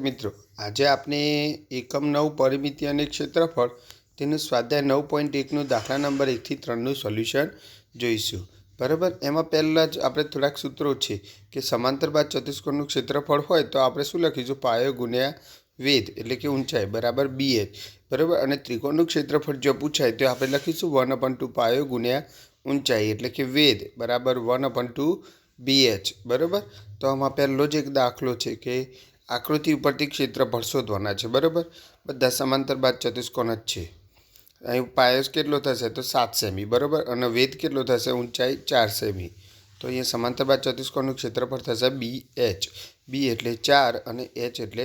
મિત્રો, આજે આપણે એકમ નવ પરિમિતિ અને ક્ષેત્રફળ તેનું સ્વાધ્યાય નવ પોઈન્ટ એકનું દાખલા નંબર એકથી ત્રણનું સોલ્યુશન જોઈશું. બરાબર? એમાં પહેલાં જ આપણે થોડાક સૂત્રો છે કે સમાંતર બાદ ચતુષ્કોણનું ક્ષેત્રફળ હોય તો આપણે શું લખીશું? પાયો ગુણ્યા વેદ એટલે કે ઊંચાઈ, બરાબર? બી એચ બરાબર? અને ત્રિકોણનું ક્ષેત્રફળ જો પૂછાય તો આપણે લખીશું વન અપન ટુ પાયો ગુણ્યા ઊંચાઈ એટલે કે વેદ બરાબર? One upon two B H બરાબર? તો આમાં પહેલો જ એક દાખલો છે કે આકૃતિ ઉપરથી ક્ષેત્રફળ શોધવાના છે, બરાબર? બધા સમાંતર બાદ ચતુષ્કોણ જ છે. અહીં પાયસ કેટલો થશે તો સાત સેમી, બરાબર? અને વેદ કેટલો થશે? ઊંચાઈ ચાર સેમી. તો અહીંયા સમાંતર બાદ ચતુષ્કોણનું ક્ષેત્રફળ થશે બી એચ બી એટલે ચાર અને એચ એટલે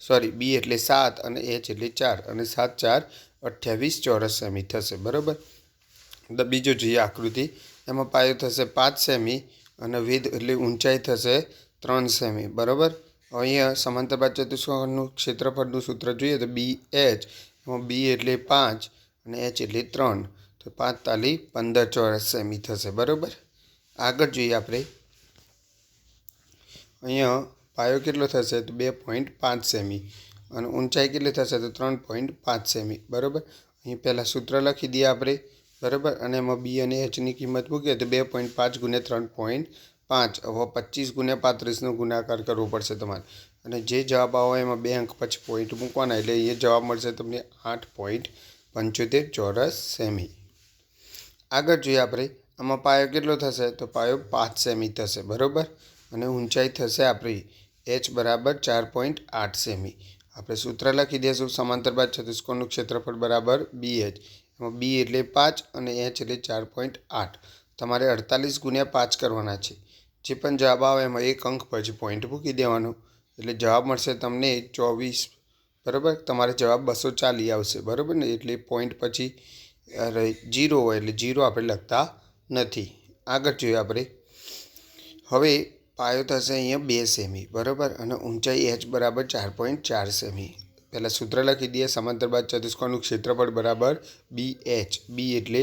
સોરી બી એટલે સાત અને એચ એટલે ચાર. અને સાત ચાર અઠ્યાવીસ ચોરસ સેમી થશે, બરાબર? બીજો જોઈએ આકૃતિ. એમાં પાયો થશે પાંચ સેમી અને વેદ એટલે ઊંચાઈ થશે ત્રણ સેમી, બરાબર? અહીંયા સમાંતર બાદ ચતુષ્કોણનું ક્ષેત્રફળનું સૂત્ર જોઈએ તો બી એચ બી એટલે પાંચ અને એચ એટલે ત્રણ. તો પાંચ તાલી પંદર ચોરસ સેમી થશે, બરાબર? આગળ જોઈએ આપણે. અહીંયા પાયો કેટલો થશે તો બે પોઈન્ટ પાંચ સેમી અને ઊંચાઈ કેટલી થશે તો ત્રણ પોઈન્ટ પાંચ સેમી, બરાબર? અહીં પહેલાં સૂત્ર લખી દઈએ આપણે, બરાબર? અને એમાં બી અને એચની કિંમત મૂકીએ તો બે પોઈન્ટ પાંચ ગુણ્યા ત્રણ પોઈન્ટ પાંચ. હવે પચીસ ગુણ્યા પાંત્રીસનો ગુણાકાર કરવો પડશે તમારે. અને જે જવાબ આવે એમાં બે અંક પછી પોઈન્ટ મૂકવાના, એટલે એ જવાબ મળશે તમને આઠ પોઈન્ટ પંચોતેર ચોરસ સેમી. આગળ જોઈએ આપણે, આમાં પાયો કેટલો થશે? તો પાયો પાંચ સેમી થશે, બરાબર? અને ઊંચાઈ થશે આપણી એચ બરાબર ચાર પોઈન્ટ આઠ સેમી. આપણે સૂત્ર લખી દઈશું, સમાંતર બાદ ચતુષ્કોણનું ક્ષેત્રફળ બરાબર બી એચ એમાં બી એટલે પાંચ અને એચ એટલે ચાર પોઈન્ટ આઠ. તમારે અડતાલીસ ગુણ્યા પાંચ કરવાના છે. જે પણ જવાબ આવે એમાં એક અંક પછી પોઈન્ટ મૂકી દેવાનો. એટલે જવાબ મળશે તમને ચોવીસ. બરાબર? તમારે જવાબ બસો ચાલી આવશે. બરાબર ને? એટલે પોઈન્ટ પછી જીરો હોય એટલે જીરો આપણે લખતા નથી. આગળ જોઈએ આપણે. હવે પાયો થશે અહીંયા બે સેમી બરાબર? અને ઊંચાઈ એચ બરાબર ચાર પોઈન્ટ ચાર સેમી પહેલાં સૂત્ર લખી દઈએ. સમાંતર બાદ ચતુષ્કોણનું ક્ષેત્રફળ બરાબર બી એચ બી એટલે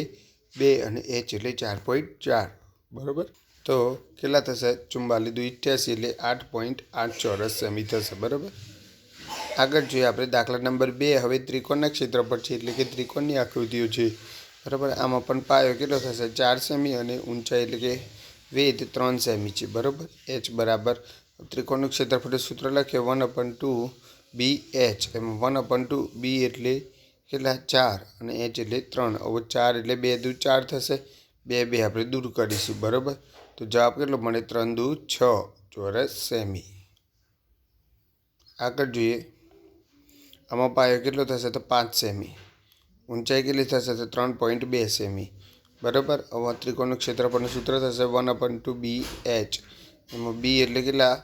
બે અને એચ એટલે ચાર પોઈન્ટ ચાર. બરાબર? તો કેટલા થશે? ચુમ્માલી દુ અઠ્યાસી એટલે આઠ પોઈન્ટ આઠ ચોરસ સેમી થશે, બરાબર? આગળ જોઈએ આપણે દાખલા નંબર બે. હવે ત્રિકોણના ક્ષેત્રફળ છે, એટલે કે ત્રિકોણની આકૃતિઓ છે. બરાબર? આમાં પણ પાયો કેટલો થશે? ચાર સેમી અને ઊંચાઈ એટલે કે વેદ ત્રણ સેમી છે, બરાબર? એચ બરાબર. ત્રિકોણનું ક્ષેત્રફળ સૂત્ર લખીએ one upon two B H એમાં વન અપન ટુ બી એટલે કેટલા? ચાર. અને એચ એટલે ત્રણ. હવે ચાર એટલે બે દૂર ચાર થશે. બે બે આપણે દૂર કરીશું, બરાબર? તો જવાબ કેટલો મળે? ત્રણ દુ છ. ચોરસ, સેમી. આગળ જોઈએ. આમાં પાયો કેટલો થશે? તો પાંચ સેમી. ઊંચાઈ કેટલી થશે? તો ત્રણ પોઈન્ટ બે સેમી. બરાબર? હવે ત્રિકોણનું ક્ષેત્રફળનું સૂત્ર થશે one upon two B H. એમાં બી એટલે કેટલા?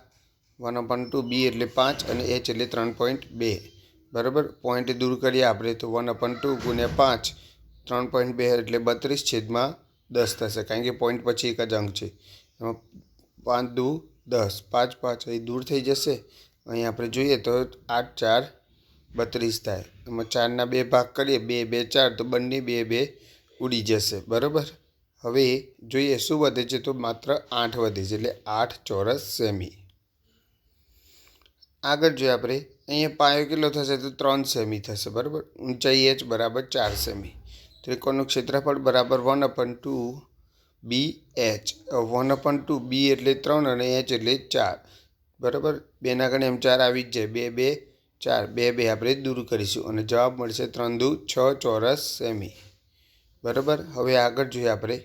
વન અપન ટુ બી એટલે પાંચ અને એચ એટલે ત્રણ પોઈન્ટ બે. બરાબર? પોઈન્ટ દૂર કરીએ આપણે તો વન અપન ટુ ગુણ્યા પાંચ. ત્રણ પોઈન્ટ બે એટલે બત્રીસ છેદમાં દસ થશે, કારણ કે પોઈન્ટ પછી એક જ અંક છે. એમાં પાંચ દુ દસ, પાંચ પાંચ અહીં દૂર થઈ જશે. અહીં આપણે જોઈએ તો આઠ ચાર બત્રીસ થાય. એમાં ચારના બે ભાગ કરીએ, બે બે, ચાર, તો બંને બે બે ઉડી જશે. બરાબર? હવે જોઈએ શું વધે છે તો માત્ર આઠ વધે છે, એટલે આઠ ચોરસ સેમી. આગળ જોઈએ આપણે. અહીંયા પાયો કેટલો થશે તો ત્રણ સેમી થશે, બરાબર? ઊંચાઈ એચ બરાબર ચાર સેમી. ત્રિકોણનું ક્ષેત્રફળ બરાબર one upon two B H one upon two B એટલે ત્રણ અને એચ એટલે ચાર. બરાબર? બેના ગણે એમ ચાર આવી જ જાય. બે બે, ચાર. બે બે આપણે દૂર કરીશું અને જવાબ મળશે ત્રણ દુ છ ચોરસ સેમી. બરાબર? હવે આગળ જોઈએ આપણે.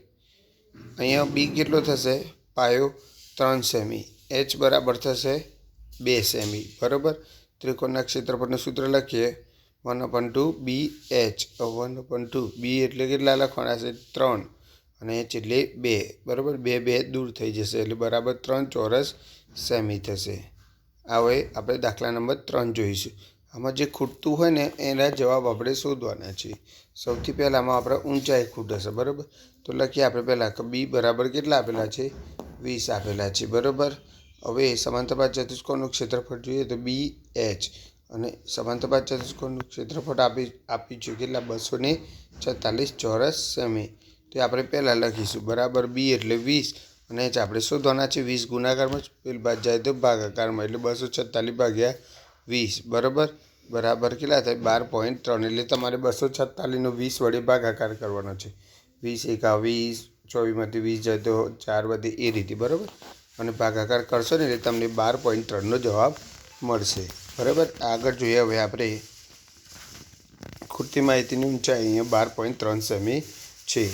અહીંયા બી કેટલો થશે? પાયો ત્રણ સેમી. એચ બરાબર થશે બે સેમી. બરાબર? ત્રિકોણના ક્ષેત્રફળનું સૂત્ર લખીએ. One upon two B H. One upon two B એટલે કેટલા લખવાના છે? ત્રણ. અને એચ એટલે બે. બરાબર? બે બે દૂર થઈ જશે એટલે બરાબર ત્રણ ચોરસ સેમી થશે. હવે આપણે દાખલા નંબર ત્રણ જોઈશું. આમાં જે ખૂટતું હોય ને એના જવાબ આપણે શોધવાના છે સૌથી પહેલાં આમાં આપણે ઊંચાઈ ખૂટ હશે બરાબર? તો લખીએ આપણે પહેલાં કે બી બરાબર કેટલા આપેલા છે? વીસ આપેલા છે, બરાબર? હવે સમાંતરબાદ ચતુષ્કોણનું ક્ષેત્રફળ જોઈએ તો બી એચ. અને સમાંતરબાદ ચતુષ્કોણનું ક્ષેત્રફળ આપી આપ્યું છે કેટલા? બસો ને છેતાલીસ ચોરસ સેમી. તો આપણે પહેલાં લખીશું. બરાબર બી એટલે વીસ. અને જ આપણે શોધવાના છે, વીસ ગુણાકારમાં પેલી બાદ જાય તો ભાગાકારમાં. એટલે બસો છેતાલીસ ભાગ્યા વીસ. બરાબર? બરાબર કેટલા થાય? બાર પોઈન્ટ ત્રણ. એટલે તમારે બસો છત્તાલીસનો વીસ વડે ભાગાકાર કરવાનો છે. વીસ એકા વીસ ચોવીસમાંથી વીસ જાય તો ચાર વધે એ રીતે. બરાબર? અને ભાગાકાર કરશો ને એટલે તમને બાર પોઈન્ટ ત્રણનો જવાબ મળશે. બરાબર? આગળ જોઈએ હવે આપણે. ખૂટતી માહિતીની ઊંચાઈ અહીંયા બાર પોઈન્ટ ત્રણ સેમી છે.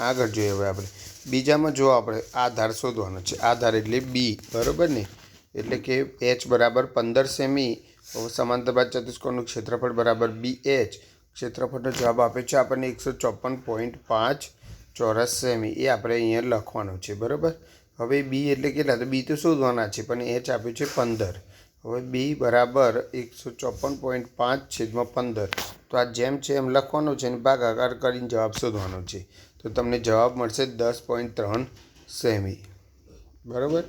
આગળ જોઈએ હવે આપણે. બીજામાં જો આપણે આધાર શોધવાનો છે. આધાર એટલે બી બરાબર ને? એટલે કે એચ બરાબર પંદર સેમી. સમાંતર બાદ ચતુષ્કોણનું ક્ષેત્રફળ બરાબર બી એચ ક્ષેત્રફળનો જવાબ આપે છે આપણને એકસો ચોપન પોઈન્ટ પાંચ ચોરસ સેમી. એ આપણે અહીંયા લખવાનું છે. બરાબર? હવે બી એટલે કેટલા? તો બી તો શોધવાના છે, પણ એચ આપ્યું છે પંદર. હવે બી બરાબર એકસો ચોપન પોઈન્ટ પાંચ છેદમાં પંદર. તો આ જેમ છે એમ લખવાનું છે અને ભાગાકાર કરીને જવાબ શોધવાનો છે. તો તમને જવાબ મળશે દસ પોઈન્ટ ત્રણ સેમી. બરાબર?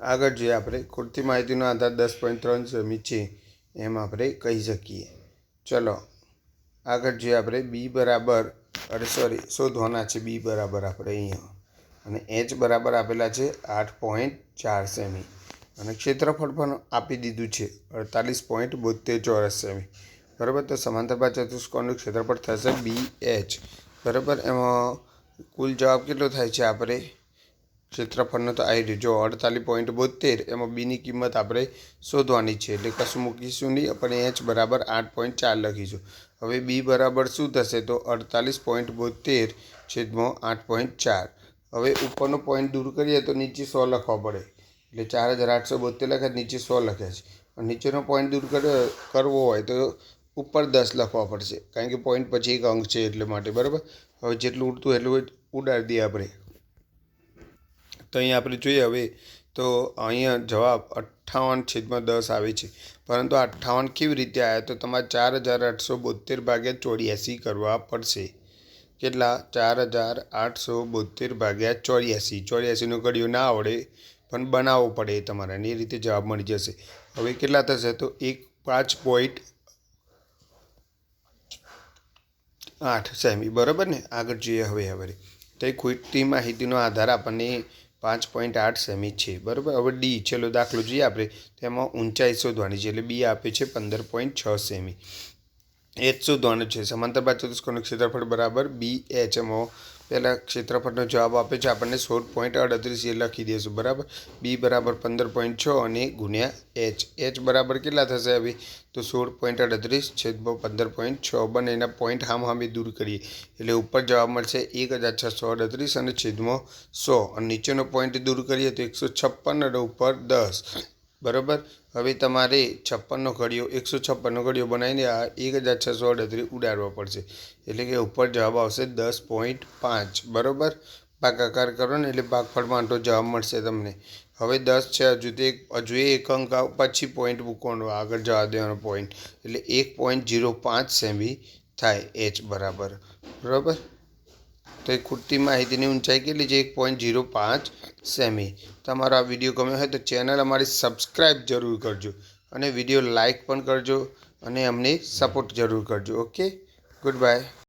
આગળ જોઈએ આપણે. ખૂટતી માહિતીનો આધાર દસ પોઈન્ટ ત્રણ સેમી છે એમ આપણે કહી શકીએ. ચલો. આગળ જોઈએ આપણે. બી બરાબર, અરે સોરી શોધવાના છે બી બરાબર આપણે અહીંયા. અને એચ બરાબર આપેલા છે આઠ પોઈન્ટ ચાર સેમી. અને ક્ષેત્રફળ પણ આપી દીધું છે. અડતાલીસ પોઈન્ટ બોતેર ચોરસ સેમી. બરાબર? તો સમાંતર બાદ ચતુષ્કોણનું ક્ષેત્રફળ થશે બી એચ બરાબર? એમાં કુલ જવાબ કેટલો થાય છે આપણે? ક્ષેત્રફળનો તો આવી રહ્યું. જો અડતાલીસ પોઈન્ટ બોતેર એમાં બીની કિંમત આપણે શોધવાની છે. એટલે કશું મૂકીશું નહીં. આપણે એચ બરાબર આઠ પોઈન્ટ ચાર લખીશું. હવે બી બરાબર શું થશે? તો અડતાલીસ પોઈન્ટ બોતેર છેદમાં આઠ પોઈન્ટ ચાર. હવે ઉપરનો પોઈન્ટ દૂર કરીએ તો નીચે સો લખવા પડે. એટલે ચાર હજાર આઠસો બોતેર લખ્યા નીચે સો લખ્યા છે. નીચેનો પોઈન્ટ દૂર કર્યો કરવો હોય તો ઉપર દસ લખવા પડશે. કારણ કે પોઈન્ટ પછી એક અંક છે એટલે માટે, બરાબર? હવે જેટલું ઉડતું એટલું ઉડાડી દઈએ આપણે. તો અહીંયા આપણે જોઈએ હવે તો અહીંયા જવાબ અઠ્ઠાવન છેદમાં દસ આવે છે. પરંતુ અઠ્ઠાવન કેવી રીતે આવ્યા તો તમારે ચાર હજાર આઠસો બોતેર ભાગ્યા ચોર્યાસી કરવા પડશે. કેટલા? ચાર હજાર આઠસો બોતેર ભાગ્યા ચોર્યાસી. ચોર્યાસીનો ઘડિયો ના આવડે. પણ બનાવવો પડે એ તમારે અને એ રીતે જવાબ મળી જશે. હવે કેટલા થશે? તો એક પાંચ પોઈન્ટ આઠ. સેમી બરાબર ને? આગળ જોઈએ હવે હવે. તો એ ખોટી માહિતીનો આધાર આપણને પાંચ પોઈન્ટ આઠ સેમી છે. બરાબર? હવે ડી, છેલ્લો દાખલો જોઈએ આપણે. તેમાં ઊંચાઈ શોધવાની છે. એટલે બી આપે છે પંદર પોઈન્ટ છ સેમી. એચ શોધવાનું છે. સમાંતર ચતુષ્કોણનું ક્ષેત્રફળ બરાબર? બી એચ એમાં પહેલાં ક્ષેત્રફળનો જવાબ આપે છે. આપણને સોળ પોઈન્ટ અડત્રીસ એ લખી દઈશું બરાબર? બી બરાબર પંદર પોઈન્ટ છ અને ગુણ્યા એચ એચ બરાબર કેટલા થશે હવે? તો સોળ પોઈન્ટ અડત્રીસ છેદમાં પંદર પોઈન્ટ છ બને એના પોઈન્ટ હામ હામે દૂર કરીએ. એટલે ઉપર જવાબ મળશે એક હજાર છસો અડત્રીસ અને છેદમાં સો. અને નીચેનો પોઈન્ટ દૂર કરીએ તો એકસો છપ્પન અને ઉપર દસ. બરાબર? હવે તમારે છપ્પનનો ઘડિયો, એકસો છપ્પનનો ઘડિયો બનાવીને આ એક હજાર છસો અડત્રીસ ઉડાડવા પડશે. એટલે કે ઉપર જવાબ આવશે દસ પોઈન્ટ પાંચ. બરાબર? ભાગાકાર કરો ને એટલે ભાગફળમાં આટલો જવાબ મળશે તમને. હવે દસ છે, હજુ તો એક, હજુ એક અંક પછી પોઈન્ટ મૂકવાનો, આગળ જવા દેવાનો પોઈન્ટ. એટલે એક પોઈન્ટ જીરો પાંચ સેમી થાય એચ બરાબર. બરાબર? તો એ ખૂટતી માહિતીની ઊંચાઈ કેટલી છે? એક પોઈન્ટ જીરો પાંચ સેમી. તમારો આ વીડિયો ગમ્યો હોય તો ચેનલ અમારી સબસ્ક્રાઈબ જરૂર કરજો અને વીડિયો લાઇક પણ કરજો અને અમને સપોર્ટ જરૂર કરજો. ઓકે? Good bye.